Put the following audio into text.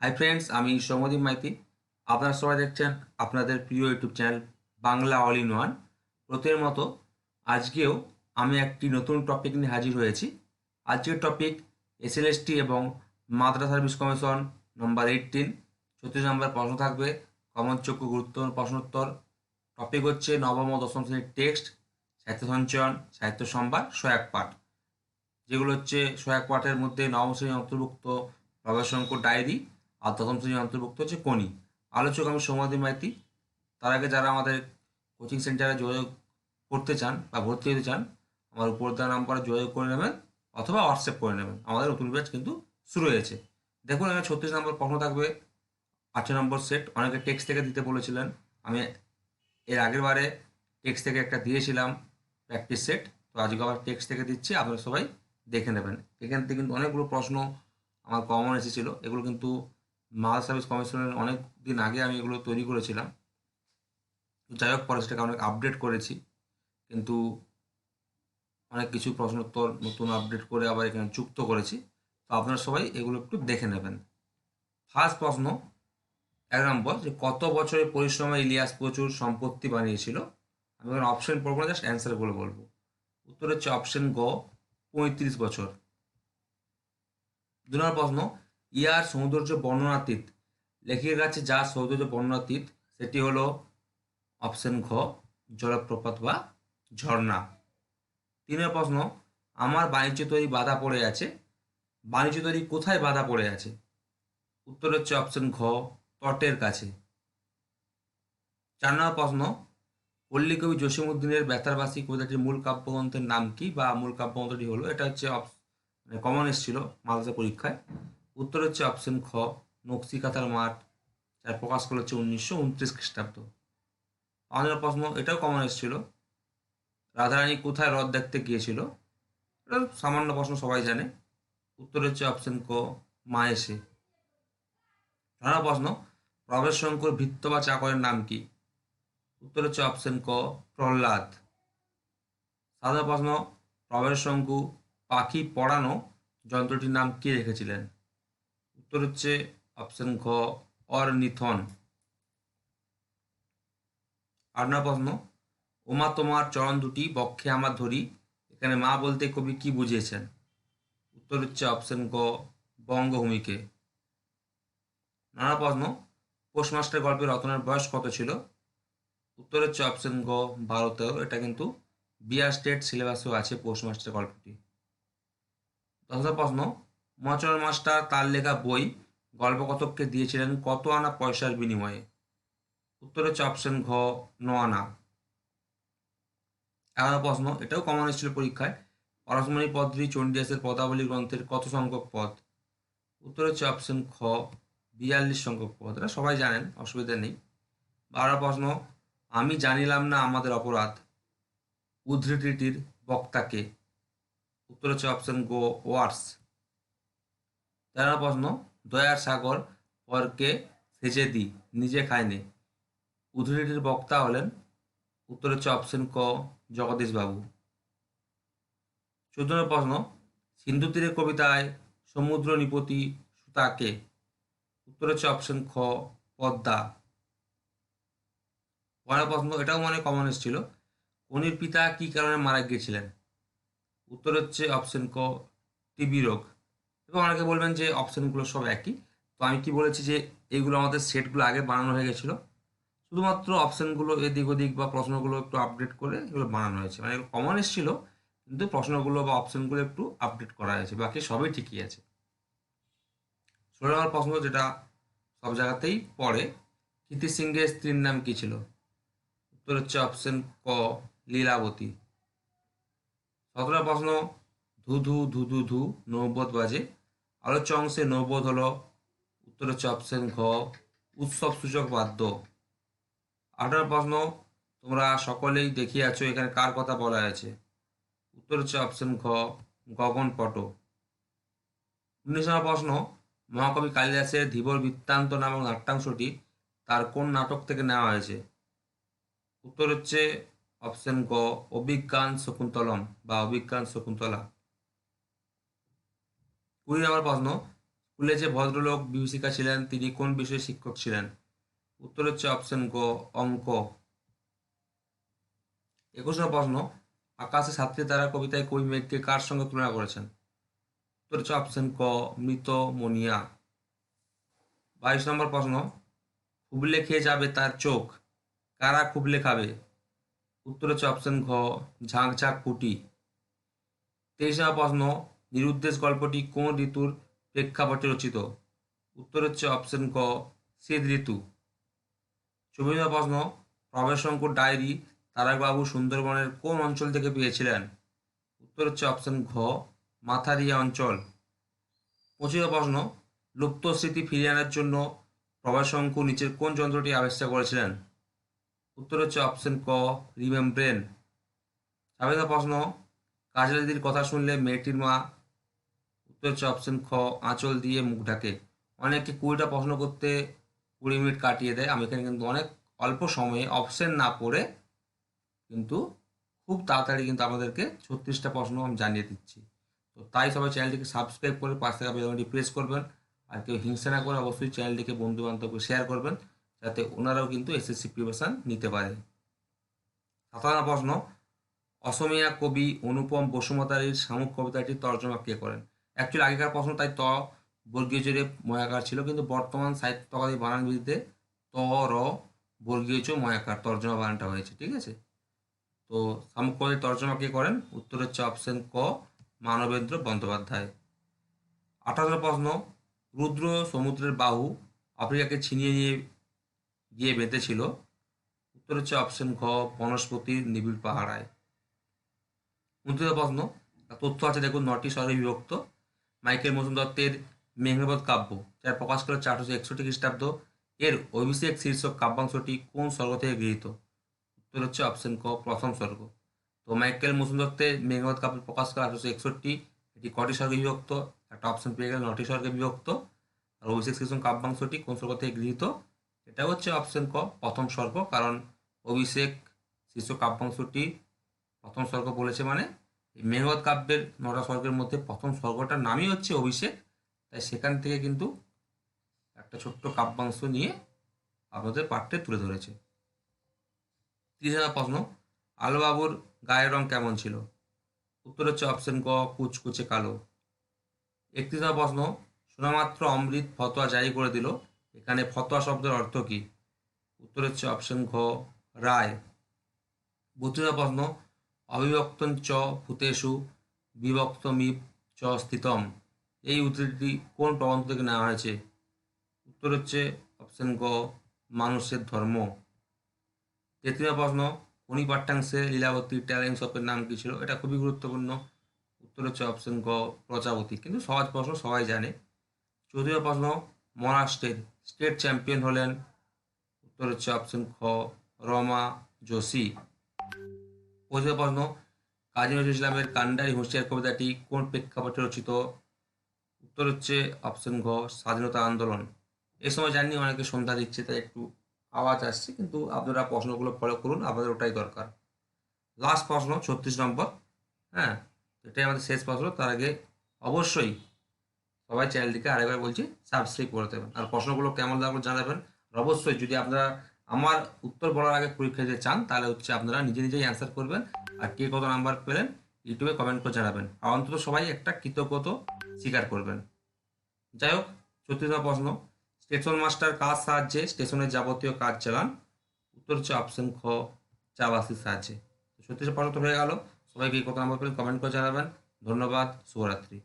Hi friends আমি সৌমদীপ মাইতি। আপনারা সবাই দেখছেন আপনাদের প্রিয় YouTube channel Bangla all in one প্রতির মতো আজকেও আমি একটি নতুন টপিক নিয়ে হাজির হয়েছি। আজকের টপিক এসএলএসটি এবং মাদ্রাসা সার্ভিস কমিশন নম্বর এইটিন ছত্রিশ নম্বর প্রশ্ন থাকবে। কমন চক্ষু গুরুত্বপূর্ণ প্রশ্নোত্তর। টপিক হচ্ছে নবম ও দশম শ্রেণির টেক্সট সাহিত্য সঞ্চয়ন সাহিত্য সম্ভার, সহায়ক পাঠ। যেগুলো হচ্ছে সহায়ক পাঠের মধ্যে নবম শ্রেণির অন্তর্ভুক্ত প্রভাশঙ্কর ডায়েরি আর দশম শ্রেণির অন্তর্ভুক্ত হচ্ছে কোনি। আলোচক আমি সৌমাদি মাইতি, তার আগে যারা আমাদের কোচিং সেন্টারে যোগাযোগ করতে চান বা ভর্তি হতে চান, আমার উপর দেওয়া নাম্বারে যোগাযোগ করে নেবেন অথবা হোয়াটসঅ্যাপ করে নেবেন। আমাদের নতুন ব্যাচ কিন্তু শুরু হয়েছে। দেখুন, এখানে ছত্রিশ নম্বর প্রশ্ন থাকবে, আঠারো নম্বর সেট অনেকে টেক্সট থেকে দিতে বলেছিলেন। আমি এর আগের বারে টেক্সট থেকে একটা দিয়েছিলাম প্র্যাকটিস সেট তো আজকে আবার টেক্সট থেকে দিচ্ছি, আপনারা সবাই দেখে নেবেন। এখান থেকে কিন্তু অনেকগুলো প্রশ্ন আমার কমন এসেছিল। এগুলো কিন্তু মাল সার্ভিস কমিশনের অনেক দিন আগে আমি এগুলো তৈরি করেছিলাম। যাই হোক, পরে সেটাকে অনেক আপডেট করেছি। কিন্তু অনেক কিছু প্রশ্নোত্তর নতুন আপডেট করে আবার এখানে যুক্ত করেছি। তো আপনারা সবাই এগুলো একটু দেখে নেবেন। ফার্স্ট প্রশ্ন এক নম্বর যে কত বছরের পরিশ্রমে ইলিয়াস প্রচুর সম্পত্তি বানিয়েছিল? আমি এখানে অপশন পড়ব না জাস্ট অ্যান্সারগুলো বলব। উত্তর হচ্ছে অপশন গ, পঁয়ত্রিশ বছর। দু নম্বর প্রশ্ন ইয়ার সৌন্দর্য বর্ণনাতীত। লেখিকের কাছে যা সৌন্দর্য বর্ণনাতীত, সেটি হলো অপশন ঘ, জলপ্রপাত বা ঝর্ণা। তিন প্রশ্ন, আমার বাণিজ্য তৈরি বাধা পড়ে আছে। বাণিজ্য তৈরি কোথায় বাধা পড়ে আছে? উত্তর হচ্ছে অপশন ঘ, তটের কাছে। চার নম্বর প্রশ্ন, পল্লীকবি জসিমুদ্দিনের বেতারবাসী কবিতাটির মূল কাব্যগ্রন্থের নাম কি বা মূল কাব্যগ্রন্থটি হলো? এটা হচ্ছে মানে কমন এসেছিল মাদ্রাসা পরীক্ষায়। উত্তর হচ্ছে অপশন খ নকশিকাতার মাঠ, যার প্রকাশ করা হচ্ছে উনিশশো উনত্রিশ খ্রিস্টাব্দ। আমাদের প্রশ্ন, এটাও কমন এসেছিল। রাধারানী কোথায় রথ দেখতে গিয়েছিল? এটা সামান্য প্রশ্ন, সবাই জানে। উত্তর হচ্ছে অপশন ক মায়েসে ধরা প্রশ্ন প্রবেশ শঙ্কর ভিত্ত বা চাকরের নাম কি? উত্তর হচ্ছে অপশন ক, প্রহ্লাদ। সাধারণ প্রশ্ন প্রবেশ শঙ্কু পাখি পড়ানো যন্ত্রটির নাম কে রেখেছিলেন? উত্তর হচ্ছে অপশন ঘ অর্নিথন আট নম্বর ওমা তোমার চরণ দুটি বক্ষে আমার ধরি। এখানে মা বলতে কবি কি বুঝিয়েছেন? উত্তর হচ্ছে অপশন গ বঙ্গভূমিকে। নানা প্রশ্ন পোস্টমাস্টার গল্পের রতনের বয়স কত ছিল? উত্তর হচ্ছে অপশন গ বারো তেরো এটা কিন্তু বিআর স্টেট সিলেবাসেও আছে পোস্টমাস্টার গল্পটি। দশ প্রশ্ন মচর মাস্টার তার লেখা বই গল্পকথককে দিয়েছিলেন কত আনা পয়সার বিনিময়ে? উত্তর হচ্ছে অপশন ঘ, ন আনা। এগারো প্রশ্ন, এটাও কমন এসেছিল পরীক্ষায়। পরশমণি পদ্মী চণ্ডীদাসের পদাবলী গ্রন্থের কত সংখ্যক পদ? উত্তর হচ্ছে অপশন খ, বিয়াল্লিশ সংখ্যক পদ। এটা সবাই জানেন, অসুবিধা নেই। বারো প্রশ্ন, আমি জানিলাম না আমাদের অপরাধ। উদ্ধৃতিটির বক্তাকে উত্তর হচ্ছে অপশন গো ওয়ার্স। তেরো প্রশ্ন, দয়ার সাগর পরকে সেচে দি, নিজে খায়নি উদ্ধৃতির বক্তা হলেন, উত্তর হচ্ছে অপশন ক জগদীশ বাবু চোদ্দ প্রশ্ন, সিন্ধু তীরের কবিতায় সমুদ্র নিপতি সুতাকে উত্তর অপশন খ, পদ্মা। পরের প্রশ্ন, এটাও মনে কমন এসেছিল কনির পিতা কি কারণে মারা গিয়েছিলেন? উত্তর হচ্ছে অপশন ক, টিবি রোগ। এবং অনেকে বলবেন যে অপশানগুলো সব একই। তো আমি কি বলেছি যে এইগুলো আমাদের সেটগুলো আগে বানানো হয়ে গেছিল। শুধুমাত্র অপশানগুলো এদিক ওদিক বা প্রশ্নগুলো একটু আপডেট করে এগুলো বানানো হয়েছে। মানে কমন এসেছিল, কিন্তু প্রশ্নগুলো বা অপশানগুলো একটু আপডেট করা হয়েছে। বাকি সবই ঠিকই আছে। ষোলো নম্বর প্রশ্ন যেটা সব জায়গাতেই পড়ে, কীর্তি সিংহের স্ত্রীর নাম কী ছিল? উত্তর হচ্ছে অপশন ক, লীলাবতী। সতেরো প্রশ্ন, ধু ধু ধু ধু ধু নৌবোধ বাজে। আলোচ্য অংশে নৌবোধ হলো উত্তর হচ্ছে অপশন ঘ, উৎসব সূচক বাদ্য। আঠারো প্রশ্ন, তোমরা সকলেই দেখিয়াছো এখানে কার কথা বলা আছে উত্তর হচ্ছে অপশন ঘ, গগন পট। উনিশ নম্বর প্রশ্ন, মহাকবি কালিদাসের ধীবর বৃত্তান্ত নামক নাট্যাংশটি তার কোন নাটক থেকে নেওয়া হয়েছে? উত্তর হচ্ছে অপশন গ, অভিজ্ঞান শকুন্তলম বা অভিজ্ঞান শকুন্তলা। কুড়ি নম্বর প্রশ্ন, স্কুলে যে ভদ্রলোক বিভীষিকা ছিলেন, তিনি কোন বিষয়ে শিক্ষক ছিলেন? উত্তর হচ্ছে অপশন গ, অঙ্ক। একুশ নম্বর প্রশ্ন, আকাশে ছাত্রী তারা কবিতায় কবি মেঘকে কার সঙ্গে তুলনা করেছেন? উত্তর হচ্ছে অপশন ক, মৃত মনিয়া বাইশ নম্বর প্রশ্ন, খুবলে খেয়ে যাবে তার চোখ, কারা খুবলে খাবে? উত্তর হচ্ছে অপশন ঘ ঝাঁক ঝাঁক পুটি তেইশ নম্বর প্রশ্ন নিরুদ্দেশ গল্পটি কোন ঋতুর প্রেক্ষাপটে রচিত? উত্তর হচ্ছে অপশন ক, শীত ঋতু। চব্বিশ প্রশ্ন প্রবেশঙ্কর ডায়েরি তারাকবাবু সুন্দরবনের কোন অঞ্চল থেকে পেয়েছিলেন? উত্তর হচ্ছে অপশন ঘ, মাথারিয়া অঞ্চল। পঁচিশ প্রশ্ন, লুপ্ত স্মৃতি ফিরিয়ে আনার জন্য প্রভাশঙ্কু নিচের কোন যন্ত্রটি আবিষ্কার করেছিলেন? উত্তর হচ্ছে অপশন ক, রিমেম্ব্রেন। ছাব্বিশ প্রশ্ন কাজলাদির কথা শুনলে মেয়েটির মা উত্তর হচ্ছে অপশন খ, আঁচল দিয়ে মুখ ঢাকে। অনেকে কুড়িটা প্রশ্ন করতে কুড়ি মিনিট কাটিয়ে দেয়। আমি এখানে কিন্তু অনেক অল্প সময়ে অপশন না পড়ে কিন্তু খুব তাড়াতাড়ি কিন্তু আমাদেরকে ছত্রিশটা প্রশ্ন আমি জানিয়ে দিচ্ছি। তো তাই সবাই চ্যানেলটিকে সাবস্ক্রাইব করে পাঁচ টাকা বেলনটি প্রেস করবেন। আর কেউ হিংসা না করে অবশ্যই চ্যানেলটিকে বন্ধু বান্ধবকে শেয়ার করবেন যাতে ওনারাও কিন্তু এসএসসি প্রিপারেশান নিতে পারে। সাধারণ প্রশ্ন, অসমিয়া কবি অনুপম বসুমতারীর শামুক কবিতাটির তর্জমা কে করেন? অ্যাকচুয়ালি আগেকার প্রশ্ন তাই ত, বর্গীয় জোরে ময়াকার ছিল, কিন্তু বর্তমান সাহিত্য তকাদি বানান বিরুদ্ধে ত, র, বর্গীয় চ ময়াকার তর্জমা বানানটা হয়েছে, ঠিক আছে? তো কবিতার তর্জমা কে করেন? উত্তর হচ্ছে অপশন ক, মানবেন্দ্র বন্দ্যোপাধ্যায়। আঠারো প্রশ্ন, রুদ্র সমুদ্রের বাহু আফ্রিকাকে ছিনিয়ে নিয়ে গিয়ে বেঁধেছিল। উত্তর হচ্ছে অপশন ঘ বনস্পতির নিবিড় পাহাড়ায় উনত্রিশ প্রশ্ন তথ্য আছে দেখুন, নটি স্বরে বিভক্ত। মাইকেল মজুম দত্তের মেঘনাবদ কাব্য, যার প্রকাশ করে চারশো একষট্টি খ্রিস্টাব্দ। এর অভিষেক শীর্ষক কাব্যাংশটি কোন স্বর্গ থেকে গৃহীত? উত্তর হচ্ছে অপশন ক, প্রথম স্বর্গ। তো মাইকেল মজুম দত্তের মেঘনাবদ কাব্য প্রকাশ করে আঠারোশো একষট্টি। এটি কটি স্বর্গে বিভক্ত? একটা অপশন পেয়ে গেল নটি স্বর্গে বিভক্ত। আর অভিষেক শীর্ষক কাব্যাংশটি কোন স্বর্গ থেকে গৃহীত? এটা হচ্ছে অপশন ক, প্রথম স্বর্গ। কারণ অভিষেক শীর্ষ কাব্যাংশটি প্রথম স্বর্গ বলেছে মানে এই মেঘবত কাব্যের নটা স্বর্গের মধ্যে প্রথম স্বর্গটার নামই হচ্ছে অভিষেক। তাই সেখান থেকে কিন্তু একটা ছোট্ট কাব্যাংশ নিয়ে আপনাদের পাঠ্যে তুলে ধরেছে। তিরিশ হাজার প্রশ্ন আলোবাবুর গায়ের রং কেমন ছিল? উত্তর হচ্ছে অপশন ক কুচকুচে কালো। একত্রিশ হাজার প্রশ্ন শোনামাত্র অমৃত ফতোয়া জারি করে দিল, এখানে ফতোয়া শব্দের অর্থ কী? উত্তর হচ্ছে অপশন ঘ, রায়। বত্রিশ প্রশ্ন অবিভক্তন চ ভূতেষু বিভক্ত মিপ চ স্থিতম। এই উদ্ধৃতিটি কোন প্রবন্ধ থেকে নেওয়া হয়েছে? উত্তর হচ্ছে অপশন গ, মানুষের ধর্ম। তেত্রিশ প্রশ্ন খনি পাঠ্যাংশে লীলাবতী ট্যালেন্ট শপের নাম কী ছিল? এটা খুবই গুরুত্বপূর্ণ। উত্তর হচ্ছে অপশন গ, প্রজাপতি। কিন্তু সহজ প্রশ্ন সবাই জানে। চতুর্থ প্রশ্ন, মহারাষ্ট্রের স্টেট চ্যাম্পিয়ন হলেন। উত্তর হচ্ছে অপশন খ, রমা যোশী। পঁচিশ প্রশ্ন কাজী নজরুল ইসলামের কান্ডারি হুঁশিয়ার কবিতাটি কোন প্রেক্ষাপটে রচিত? উত্তর হচ্ছে অপশন ঘ, স্বাধীনতা আন্দোলন। এই সময় জানি অনেকে সন্ধ্যা দিচ্ছে, তাই একটু আওয়াজ আসছে, কিন্তু আপনারা প্রশ্নগুলো ফলো করুন আপনাদের ওটাই দরকার। লাস্ট প্রশ্ন, ছত্রিশ নম্বর। হ্যাঁ এটাই আমাদের শেষ প্রশ্ন, তার আগে অবশ্যই সবাই চ্যানেলটিকে আরেকবার বলছি সাবস্ক্রাইব করে দেবেন। আর প্রশ্নগুলো কেমন লাগল জানাবেন অবশ্যই যদি আপনারা আমার উত্তর বলার আগে পরীক্ষা দিতে চান, তাহলে হচ্ছে আপনারা নিজে নিজেই অ্যান্সার করবেন। আর কে কত নাম্বার পেলেন, ইউটিউবে কমেন্ট করে জানাবেন। আর অন্তত সবাই একটা কৃতজ্ঞত স্বীকার করবেন। যাই হোক চতুর্থ প্রশ্ন। স্টেশন মাস্টার কাজ সাহায্যে স্টেশনের যাবতীয় কাজ চালান? উত্তর হচ্ছে অপশন খ, চাবাসির সাহায্যে। ছত্রিশ প্রশ্ন হয়ে গেল। সবাইকে কত নাম্বার পেলেন কমেন্ট করে জানাবেন। ধন্যবাদ, শুভরাত্রি।